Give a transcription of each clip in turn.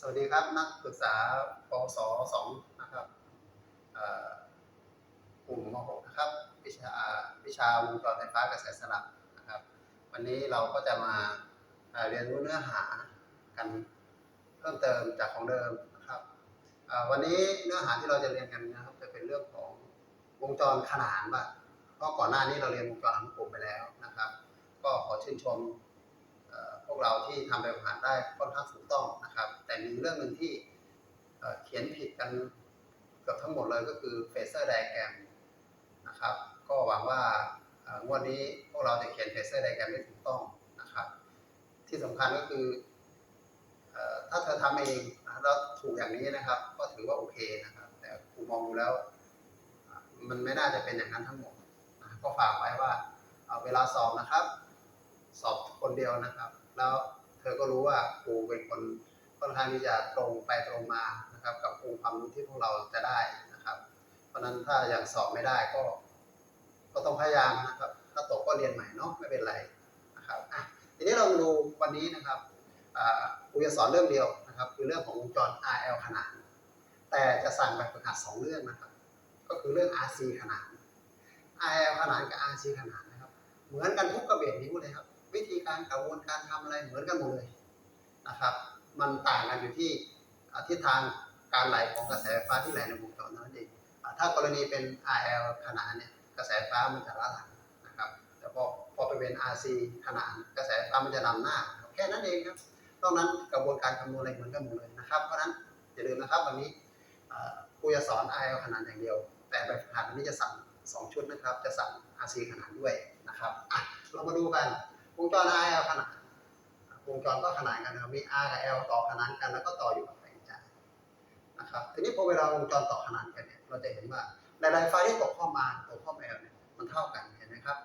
สวัสดีครับนักศึกษาปวสองนะครับกลุ่มม .6 นะครับวิชาวิชาวงจรไฟฟ้ากระแสสลับนะครับ วันนี้เราก็จะมาเรียนรู้เนื้อหากันเพิ่มเติมจากของเดิมนะครับวันนี้เนื้อหาที่เราจะเรียนกันนะครับจะเป็นเรื่องของวงจรขนานบ้างเพราะก่อนหน้านี้เราเรียนวงจรอนุกรมไปแล้วนะครับ ก็ขอชื่นชม เราที่ทำแบบผ่านได้ค่อนข้างถูกต้องนะครับ แต่มีเรื่องหนึ่งที่เขียนผิดกันเกือบทั้งหมดเลยก็คือเฟเซอร์ไดแกรมนะครับ ก็หวังว่างวดนี้พวกเราจะเขียนเฟเซอร์ไดแกรมได้ถูกต้องนะครับ ที่สำคัญก็คือถ้าเธอทำเองแล้วถูกอย่างนี้นะครับ ก็ถือว่าโอเคนะครับ แต่ครูมองดูแล้ว มันไม่น่าจะเป็นอย่างนั้นทั้งหมดก็ฝากไว้ว่าเอาเวลาสอบนะครับ สอบคนเดียวนะครับ แล้วเธอก็รู้ว่าครูเป็นคนค่อนข้างที่จะตรงไปตรงมานะครับกับองค์ความรู้ที่พวกเราจะได้นะครับ เพราะนั้นถ้ายังสอบไม่ได้ก็ ก็ต้องพยายามนะครับ ถ้าตกก็เรียนใหม่เนาะไม่เป็นไรนะครับอะทีนี้เรามาดูวันนี้นะครับอ่าครูจะสอนเรื่องเดียวนะครับ คือเรื่องของวงจร RL ขนาน แต่จะสั่งแบบฝึกหัดสองเรื่องนะครับ ก็คือเรื่อง RC ขนาน RL ขนานกับ RC ขนานนะครับ เหมือนกันทุกกระเบียดนิ้วเลยครับ วิธีการกระบวนการทำอะไรเหมือนกันหมดเลยนะครับ มันต่างกันอยู่ที่ทิศทางการไหลของกระแสไฟฟ้าที่ไหลในวงจรนั้นเองถ้ากรณีเป็น RL ขนานเนี่ยกระแสไฟฟ้ามันจะละหลังนะครับ แต่พอพอไปเป็น RC ขนานกระแสไฟฟ้ามันจะนำหน้า แค่นั้นเองครับนอกนั้นกระบวนการคำนวณอะไรเหมือนกันหมดเลยนะครับ เพราะนั้นอย่าลืมนะครับวันนี้ครูจะสอน RL ขนานอย่างเดียว แต่แบบฝึกหัดวันนี้จะสั่งสองชุดนะครับ จะสั่ง RC ขนานด้วยนะครับอะเรามาดูกัน วงจร RL ขนานวงจรก็ขนานกันนะครับมี R กับ L ต่อขนานกันแล้วก็ต่ออยู่กับแรงจ่ายนะครับทีนี้พอเวลาวงจรต่อขนานกันเนี่ยเราจะเห็นว่าหลายๆไฟที่ตกเข้ามาตกเข้ามา L เนี่ยมันเท่ากันเห็นไหมครับ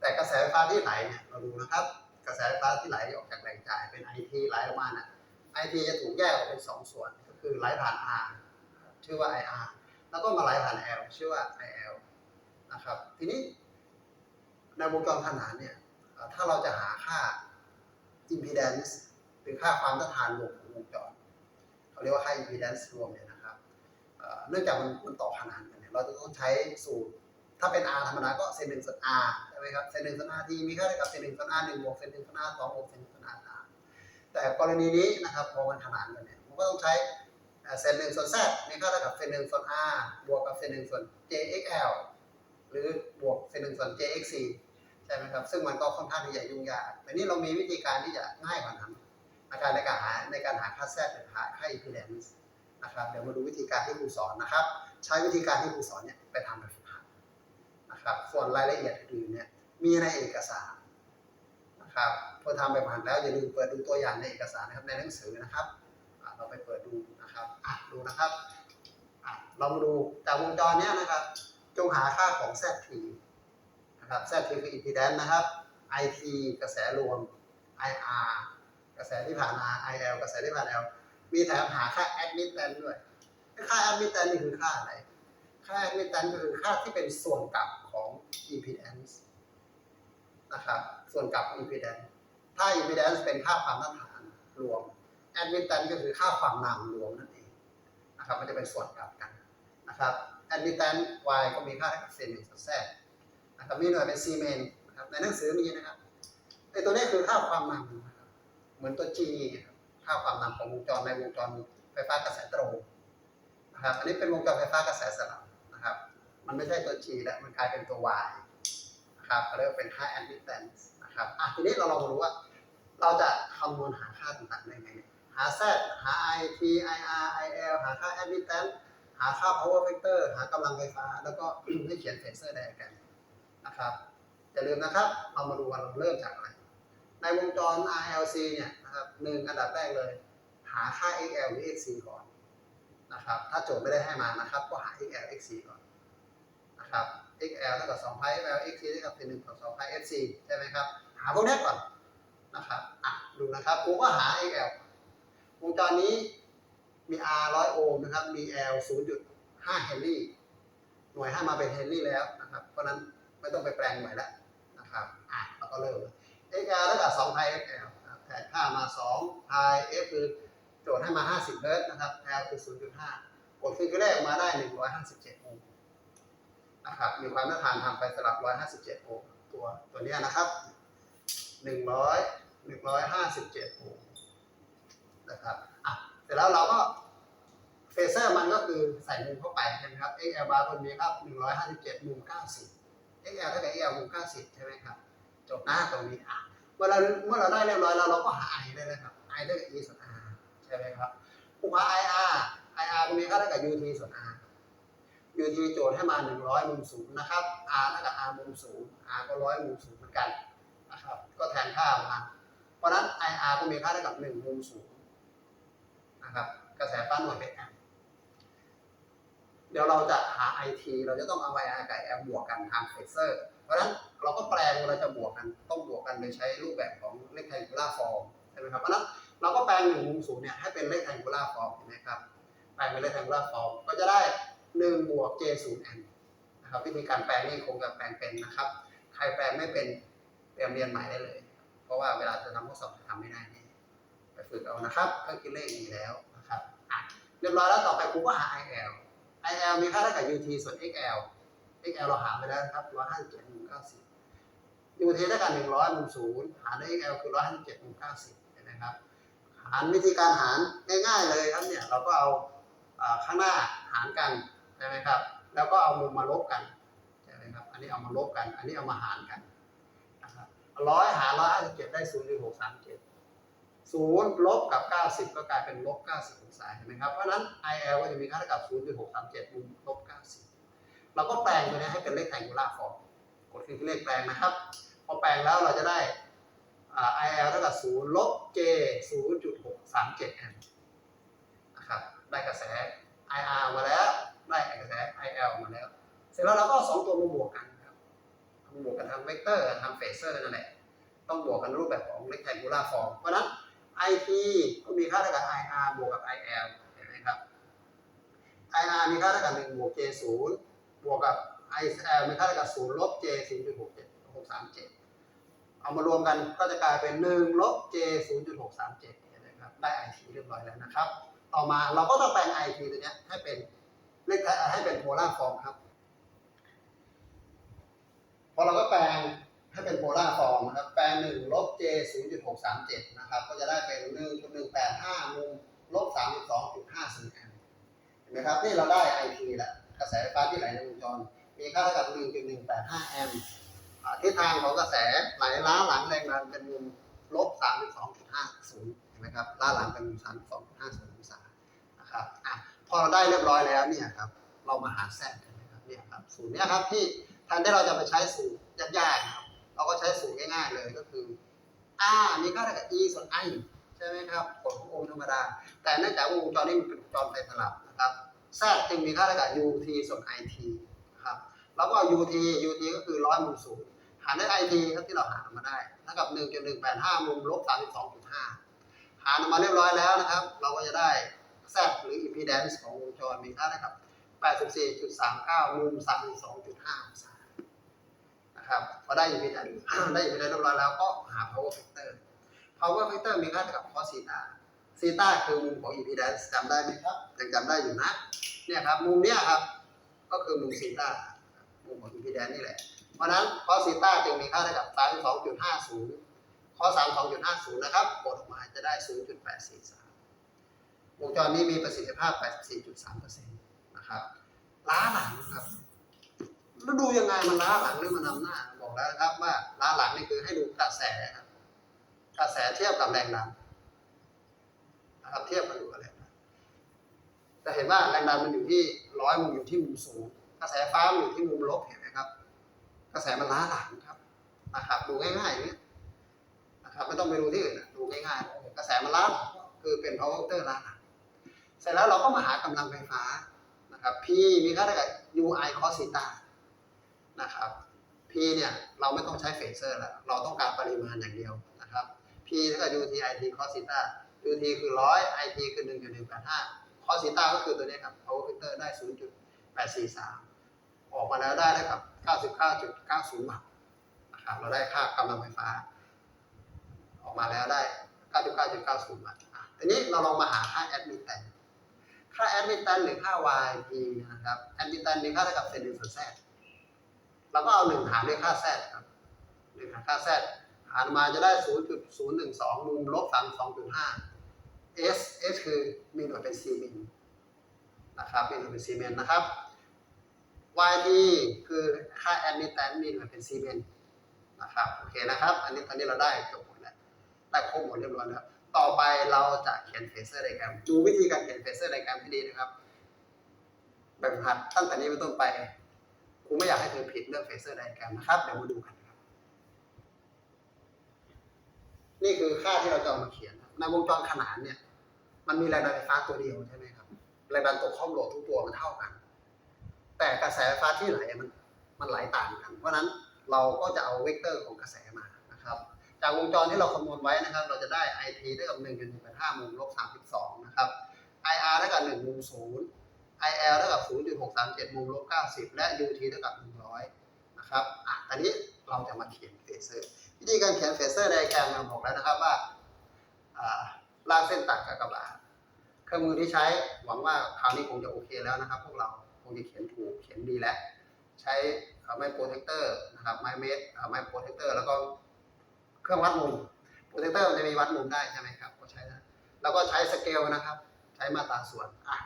แต่กระแสไฟฟ้าที่ไหลเนี่ยเราดูนะครับ กระแสไฟฟ้าที่ไหลออกจากแรงจ่ายเป็น IT ไหลออกมาน่ะ IT จะถูกแยกออกเป็นสองส่วน ก็คือไหลผ่าน R ชื่อว่า IR แล้วก็มาไหลผ่าน L ชื่อว่า IL นะครับทีนี้ในวงจรขนานเนี่ย ถ้าเราจะหาค่า impedance หรือค่าความต้านทานรวมของวงจรเขาเรียกว่าค่า impedance รวมเนี่ยนะครับเนื่องจากมันมันต่อขนานกันเนี่ยเราจะต้องใช้สูตร ถ้าเป็น R ธรรมดาก็เซนหนึ่งส่วน R ใช่ไหมครับเซนหนึ่งส่วน R ที่มีค่าเท่ากับเซนหนึ่งส่วน R หนึ่งบวกเซนหนึ่งส่วน R สองบวกเซนหนึ่งส่วน R สามแต่กรณีนี้นะครับพอมันขนานกันเนี่ยมันก็ต้องใช้เซนหนึ่งส่วน Z มีค่าเท่ากับเซนหนึ่งส่วน R บวกกับเซนหนึ่งส่วน JXL หรือบวกเซนหนึ่งส่วน JXC ช่ไหมครับ ซึ่งมันก็ค่อนข้างที่จะยุ่งยากแต่นี่เรามีวิธีการที่จะง่ายกว่านั้นนะครับในการหาในการหาค่าแทรกหรือหาค่า impedance นะครับ เดี๋ยวมาดูวิธีการที่ครูสอนนะครับ ใช้วิธีการที่ครูสอนเนี่ยไปทำแบบฝึกหัดนะครับ ส่วนรายละเอียดอื่นเนี่ยมีในเอกสารนะครับพอทำแบบผ่านแล้วอย่าลืมเปิดดูตัวอย่างในเอกสารนะครับในหนังสือนะครับเราไปเปิดดูนะครับอะดูนะครับอะเรามาดูจากวงจรเนี้ยนะครับ จงหาค่าของ ZT นะครับ ZT คือ impedance นะครับ IT กระแสรวม IR กระแสที่ผ่าน R IL กระแสที่ผ่าน L มีแถมหาค่า admittance ด้วย ค่า admittance นี่คือค่าอะไร ค่า admittance ก็คือค่าที่เป็นส่วนกลับของ impedance นะครับ ส่วนกลับของ impedance ถ้า impedance เป็นค่าความต้านทานรวม admittance ก็คือค่าความนำรวมนั่นเองนะครับ มันจะเป็นส่วนกลับกันนะครับ admittance y ก็มีค่าเท่ากับเซนหนึ่งส่วนแทรก นะครับมีหน่วยเป็นซีเมนนะครับในหนังสือมีนะครับไอตัวนี้คือค่าความนำนะครับเหมือนตัว G ครับค่าความนำของวงจรในวงจรไฟฟ้ากระแสตรงนะครับอันนี้เป็นวงจรไฟฟ้ากระแสสลับนะครับ มันไม่ใช่ตัว G แล้วมันกลายเป็นตัว Y นะครับเรียกว่าเป็นค่า admittance นะครับอะทีนี้เราลองมาดูว่าเราจะคำนวณหาค่าต่างๆได้ไงเนี่ยหา Z หา IT IR IL หาค่า admittance หาค่า power factor หากำลังไฟฟ้า แล้วก็ให้เขียนเฟเซอร์ไดอะแกรม นะครับอย่าลืมนะครับ เรามาดูว่าเราเริ่มจากอะไร ในวงจร RLC เนี่ยนะครับหนึ่งอันดับแรกเลย หาค่า XL หรือ XC ก่อนนะครับ ถ้าโจทย์ไม่ได้ให้มานะครับ ก็หา XL XC ก่อนนะครับ XL เท่ากับ2 pi FL XC เท่ากับ1ต่อ2 pi FC ใช่ไหมครับ หาพวกนี้ก่อนนะครับอะดูนะครับผมก็หา XL วงจรนี้มี R 100 โอห์มนะครับ มี L 0.5 เฮนรี่ หน่วยให้มาเป็นเฮนรี่แล้วนะครับ เพราะนั้น ไม่ต้องไปแปลงใหม่ล้วนะครับอะเราก็เริ่มเลย XL เท่ากับ2 pi FL นะครับแทนค่ามา2 pi F คือโจทย์ให้มา 50เฮิร์ตนะครับ L คือ 0.5 กดฟิกเกอร์แรกมาได้ 157โอห์มนะครับมีความต้านทานทางไฟสลับ 157โอห์มตัวตัวนี้นะครับ 100 157โอห์มนะครับอะเสร็จแล้วเราก็เฟเซอร์มันก็คือใส่มุมเข้าไปใช่ไหมครับ XL bar ตัวนี้ครับ 157 มุม 90 XL เท่ากับ XL มุม90 ใช่ไหมครับ จบหน้าตรงนี้อะเมื่อเราเมื่อเราได้เรียบร้อยแล้วเราก็หา i ได้เลยครับ i เท่ากับ e ส่วน r ใช่ไหมครับผมหา ir ir ตรงนี้ก็เท่ากับ ut ส่วน r ut โจทย์ให้มา 100 มุมสูงนะครับ r เท่ากับ r มุมสูง r ก็ 100 มุมสูงเหมือนกันนะครับ ก็แทนค่าออกมาเพราะนั้น ir ก็มีค่าเท่ากับ 1 มุมสูงนะครับ กระแสฟ้าหน่วยเป็นแอมป เดี๋ยวเราจะหา it เราจะต้องเอา ir กับ l บวกกันทางเฟเซอร์ เพราะฉะนั้นเราก็แปลงเราจะบวกกันต้องบวกกันโดยใช้รูปแบบของ rectangular form ใช่ไหมครับเพราะฉะนั้นเราก็แปลงหนึ่งมุมสูงเนี่ยให้เป็น rectangular form เห็นไหมครับแปลงเป็น rectangular form ก็จะได้1บวก j 0 n นะครับวิธีการแปลงนี่คงจะแปลงเป็นนะครับ ใครแปลงไม่เป็นเตรียมเรียนใหม่ได้เลย เพราะว่าเวลาจะทำข้อสอบจะทำไม่ได้แน่ไปฝึกเอานะครับเครื่องคิดเลขมีแล้วนะครับอะเรียบร้อยแล้วต่อไปครูก็หา il il มีค่าเท่ากับ ut ส่วน xl xl เราหาไปแล้วครับ157มุม90 ut เท่ากับ100มุมศูนย์หารด้วย xl คือ157มุม90เห็นไหมครับ หารวิธีการหารง่ายๆเลยครับเนี่ยเราก็เอาข้างหน้าหารกันใช่ไหมครับ แล้วก็เอามุมมาลบกันใช่ไหมครับ อันนี้เอามาลบกัน อันนี้เอามาหารกันนะครับร้อยหารร้อยห้าสิบเจ็ดได้ศูนย์จุดหกสามเจ็ด ศูนย์ลบกับเก้าสิบก็กลายเป็นลบเก้าสิบองศาเห็นไหมครับ เพราะฉะนั้น IL ก็จะมีค่าเท่ากับศูนย์จุดหกสามเจ็ดมุมลบเก้าสิบเราก็แปลงตัวนี้ให้เป็นเลขแทงกุลาฟอร์มกดคลิกเลขแปลงนะครับ พอแปลงแล้วเราจะได้อ่า IL เท่ากับ 0 ลบ J 0.637แอมป์นะครับ ได้กระแส IR มาแล้ว ได้กระแส IL มาแล้ว เสร็จแล้วเราก็สองตัวมาบวกกันครับมาบวกกันทางเวกเตอร์ทางเฟเซอร์นั่นแหละ ต้องบวกกันรูปแบบของ rectangular form เพราะนั้น IP ก็มีค่าเท่ากับ IR บวกกับ IL เห็นไหมครับ IR มีค่าเท่ากับ1บวก J 0บวกกับ IL มีค่าเท่ากับ0ลบ J 0.67637 เอามารวมกันก็จะกลายเป็น1ลบ j 0.637นะครับได้ IT เรียบร้อยแล้วนะครับ ต่อมาเราก็ต้องแปลง IT ตัวนี้ให้เป็นเลขให้เป็นโพลาร์ฟอร์มครับ พอเราก็แปลง ให้เป็นโพลาฟอร์มนะครับ แปลงลบ j 0.637 นะครับ ก็จะได้เป็น1.185มุมลบ32.50แอมป์เห็นไหมครับ นี่เราได้ IT แล้วกระแสไฟฟ้าที่ไหลในวงจร มีค่าเท่ากับ 1.185 แอมป์ทิศทางของกระแสไหลล้าหลังแรงดันเป็นมุมลบ32.50เห็นไหมครับ ล้าหลังเป็นมุม32.50องศานะครับอะพอเราได้เรียบร้อยแล้วเนี่ยครับ เรามาหาแซดนนะครับเนี่ยครับ สูตรเนี้ยครับที่แทนที่เราจะไปใช้สูตรยากๆนะครับ เราก็ใช้สูตรง่ายๆเลยก็คือ R มีค่าเท่ากับ E ส่วน I ใช่ไหมครับกฎของโอห์มธรรมดา แต่เนื่องจากว่าวงจรนี้มันเป็นวงจรไฟสลับนะครับแซดจึงมีค่าเท่ากับ UT ส่วน IT ครับแล้วก็ UT UT ก็คือร้อยมุมศูนย์หารด้วย IT ครับที่เราหามาได้เท่ากับ1.185มุมลบ32.5 หารออกมาเรียบร้อยแล้วนะครับ เราก็จะได้ Z หรือ impedance ของวงจรมีค่าเท่ากับ84.39มุม32.5องศา นะครับพอได้ impedance ได้ impedance เรียบร้อยแล้วก็หา power factor power factor มีค่าเท่ากับ cos theta theta คือมุมของ impedance จำได้ไหมครับยังจำได้อยู่นะเนี่ยครับมุมเนี้ยครับก็คือมุมซีตามุมของ impedance นี่แหละ เพราะนั้น cos ซีตาจึงมีค่าเท่ากับ 32.50 cos 32.50 นะครับกดออกมาจะได้ 0.843วงจรนี้มีประสิทธิภาพ 84.3%นะครับล้าหลังครับ แล้วดูยังไงมันล้าหลังหรือมันนำหน้าบอกแล้วนะครับ ว่าล้าหลังนี่คือให้ดูกระแสครับกระแสเทียบกับแรงดันนะครับเทียบกันดูกับแรจะเห็นว่าแรงดันมันอยู่ที่ร้อยมุมอยู่ที่มุมสูง กระแสฟ้ามันอยู่ที่มุมลบเห็นไหมครับ กระแสมันล้าหลังครับนะครับดูง่ายๆอย่างนี้นะครับไม่ต้องไปดูที่อื่นนะดูง่ายๆกระแสมันล้าหลังคือเป็น power factor ล้าหลังเสร็จแล้วเราก็มาหากำลังไฟฟ้านะครับ P มีค่าเท่ากับ UI cos theta นะครับ P เนี่ยเราไม่ต้องใช้เฟเซอร์ล้วเราต้องการปริมาณอย่างเดียวนะครับ P เท่ากับ UT IT cos theta UT คือร้อย IT คือ 1.185คอสซีต้าก็คือตัวนี้ครับ power factor ได้ 0.843 ออกมาแล้วได้ได้กับ 99.90 วัตต์นะครับเราได้ค่ากำลังไฟฟ้า ออกมาแล้วได้ 99.90 วัตต์อะทีนี้เราลองมาหาค่าแอดมิตแตนค่าแอดมิตแตนหรือค่า YP นะครับแอดมิตแตนมีค่าเท่ากับเซนหนึ่งส่วนแซด เราก็เอาหนึ่งหารด้วยค่าแซดครับหนึ่งหารค่าแซดหารมาจะได้0.012มุมลบ32.5 S S คือมีหน่วยเป็นซีเมนนะครับมีหน่วยเป็นซีเมนนะครับ YT คือค่าแอดมิตแตนมีหน่วยเป็นซีเมนนะครับโอเคนะครับ อันนี้ตอนนี้เราได้จบหมดแล้วได้ครบหมดเรียบร้อยแล้วต่อไปเราจะเขียนเฟเซอร์ไดแกรมดูวิธีการเขียนเฟเซอร์ไดแกรมให้ดีนะครับ แบบหัดตั้งแต่นี้เป็นต้นไป ครูไม่อยากให้เธอผิดเรื่องเฟเซอร์ไดแกรมนะครับ เดี๋ยวมาดูกันครับ นี่คือค่าที่เราจะมาเขียน ในวงจรขนานเนี่ย มันมีแรงดันไฟฟ้าตัวเดียวใช่ไหมครับ แรงดันตกข้อมโหลดทุกตัวมันเท่ากัน แต่กระแสไฟฟ้าที่ไหลมันมันไหลต่างกัน เพราะฉะนั้นเราก็จะเอาเวกเตอร์ของกระแสมานะครับ จากวงจรที่เราคำนวณไว้นะครับ เราจะได้ IT เท่ากับ1.185มุมลบ32 นะครับ IR เท่ากับ1มุม0 IL เท่ากับ 0.637 มุมลบ 90 และ UT เท่ากับ 100 นะครับ อะ ตอนนี้เราจะมาเขียนเฟเซอร์ วิธีการเขียนเฟเซอร์ไดแกรมเราบอกแล้วนะครับว่าลากเส้นตัดกับกระบาดเครื่องมือที่ใช้หวังว่าคราวนี้คงจะโอเคแล้วนะครับ พวกเราคงจะเขียนถูกเขียนดีแล้ว ใช้ไม้โปรเทคเตอร์นะครับไม้เมตรไม้โปรเทคเตอร์แล้วก็เครื่องวัดมุมโปรเทคเตอร์มันจะมีวัดมุมได้ใช่ไหมครับก็ใช้ได้แล้วก็ใช้สเกลนะครับ ใช้มาตราส่วนอะ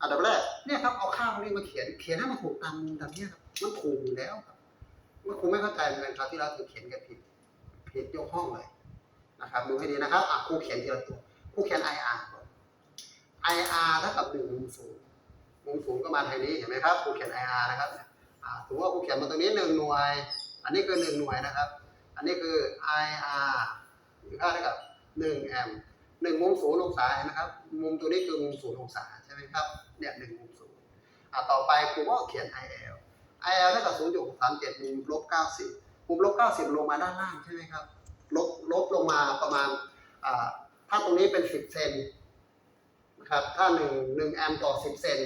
อันดับแรกเนี่ยครับเอาค่าพวกนี้มาเขียนเขียนให้มันถูกตามมุมตามเนี้ยครับมันถูกอยู่แล้วครับมื่อครูไม่เข้าใจเหมือนกันครับที่เราถือเขียนกันผิดผิดยกห้องเลยนะครับดูให้ดีนะครับอะครูเขียนทีละตัวครูเขียน IR ก่อน IR เท่ากับหนึ่งมุมศูนย์มุมศูนย์ก็มาทางนี้เห็นไหมครับครูเขียน IR นะครับอ่าถือว่าครูเขียนมาตรงนี้หนึ่งหน่วย อันนี้คือหนึ่งหน่วยนะครับ อันนี้คือ IR มีค่าเท่ากับหนึ่งแอมป์หนึ่งมุมศูนย์องศาเห็นไหมครับ มุมตัวนี้คือมุมศูนย์องศาใช่ไหมครับ เนี่ยหนึ่งมุมศูนย์อะต่อไปครูก็เขียน IL IL เท่ากับศูนย์จุดสามเจ็ดมุมลบเก้าสิบมุมลบเก้าสิบลงมาด้านล่างใช่ไหมครับ ลบลบลงมาประมาณอ่าถ้าตรงนี้เป็นสิบเซนนะครับถ้าหนึ่งหนึ่งแอมป์ต่อสิบเซน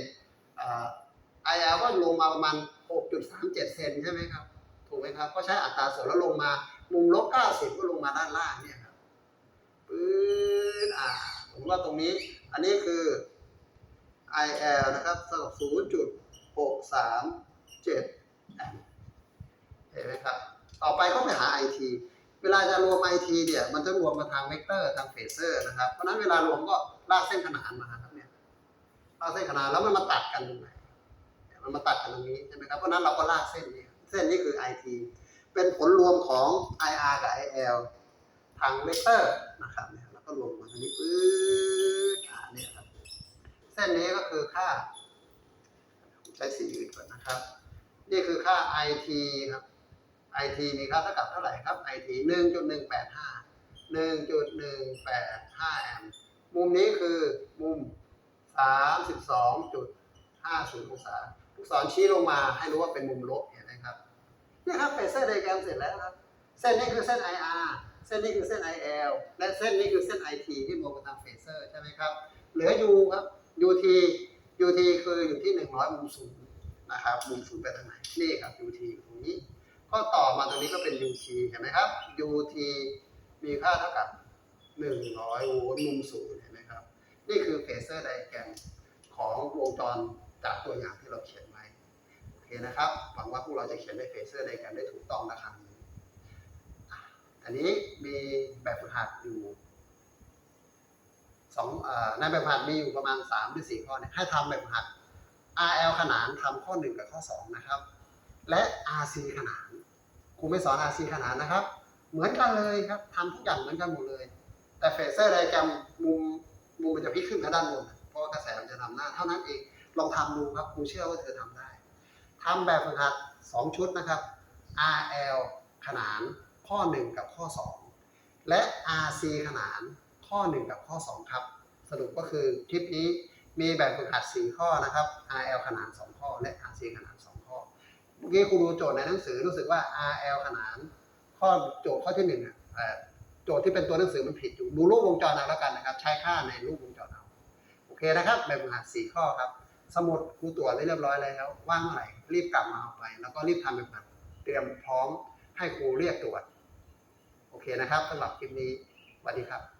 อ่า IL ก็ลงมาประมาณหกจุดสามเจ็ดเซนใช่ไหมครับถูกไหมครับก็ใช้อัตราส่วนแล้วลงมามุมลบเก้าสิบก็ลงมาด้านล่างเนี่ยครับปื๊ดอ่าผมว่าตรงนี้อันนี้คือ IL นะครับเท่ากับศูนย์จุดหกสามเจ็ดเห็นไหมครับ ต่อไปก็ไปหา IT เวลาจะรวม IT เนี่ยมันจะรวมมาทางเวกเตอร์ทางเฟเซอร์นะครับ เพราะนั้นเวลารวมก็ลากเส้นขนานมาครับเนี่ยลากเส้นขนานแล้วมันมาตัดกันตรงไหนมันมาตัดกันตรงนี้ใช่ไหมครับ เพราะนั้นเราก็ลากเส้นนี้เส้นนี้คือ IT เป็นผลรวมของ IR กับ IL ทางเวกเตอร์นะครับเนี่ยแล้วก็รวมมาตรงนี้ปื๊บ เส้นนี้ก็คือค่า ใช้สีอื่นก่อนนะครับ นี่คือค่า IT ครับ IT มีค่าเท่ากับเท่าไหร่ครับ IT 1.185 1.185แอมป์มุมนี้คือมุม 32.50องศาลูกศรชี้ลงมาให้รู้ว่าเป็นมุมลบเห็นไหมครับนี่ครับเฟเซอร์ไดแกรมเสร็จแล้วครับ เส้นนี้คือเส้น IR เส้นนี้คือเส้น IL และเส้นนี้คือเส้น IT ที่รวมกันทางเฟเซอร์ใช่ไหมครับ เหลือ U ครับ UT UT คืออยู่ที่ 100 มุมศูนย์นะครับ มุมศูนย์ไปทางไหน นี่ครับ UT อยู่ตรงนี้ ก็ต่อมาตรงนี้ก็เป็น UT เห็นไหมครับ UT มีค่าเท่ากับ 100 โวลต์มุมศูนย์เห็นไหมครับ นี่คือเฟเซอร์ไดแกรมของวงจรจากตัวอย่างที่เราเขียนไว้โอเคนะครับ หวังว่าพวกเราจะเขียนในเฟเซอร์ไดแกรมได้ถูกต้องนะครับอะอันนี้มีแบบฝึกหัดอยู่ สองในแบบหัดมีอยู่ประมาณสามหรือสี่ข้อเนี่ยให้ทำแบบหัด RL ขนานทำข้อหนึ่งกับข้อสองนะครับ และ RC ขนานครูไม่สอน RC ขนานนะครับ เหมือนกันเลยครับทำทุกอย่างเหมือนกันหมดเลย แต่เฟเซอร์ไดแกรมมุมมุมมันจะพลิกขึ้นไปด้านบนเพราะว่ากระแสมันจะนำหน้า เท่านั้นเองลองทำดูครับครูเชื่อว่าเธอทำได้ทำแบบฝึกหัดสองชุดนะครับ RL ขนานข้อหนึ่งกับข้อสองและ RC ขนาน ข้อหนึ่งกับข้อสองครับ สรุปก็คือคลิปนี้มีแบบฝึกหัด 4 ข้อนะครับ RL ขนาน 2 ข้อ และ RC ขนาน 2 ข้อ เมื่อกี้ครูดูโจทย์ในหนังสือรู้สึกว่า RL ขนาน ข้อโจทย์ข้อที่หนึ่งอะโจทย์ที่เป็นตัวหนังสือมันผิดอยู่ดูรูปวงจรเอาแล้วกันนะครับ ใช้ค่าในรูปวงจรเอาโอเคนะครับ แบบฝึกหัด 4 ข้อครับ สมุดครูตรวจไว้เรียบร้อยแล้วว่างเมื่อไหร่รีบกลับมาเอาไป แล้วก็รีบทำแบบฝึกหัดเตรียมพร้อมให้ครูเรียกตรวจโอเคนะครับสำหรับคลิปนี้สวัสดีครับ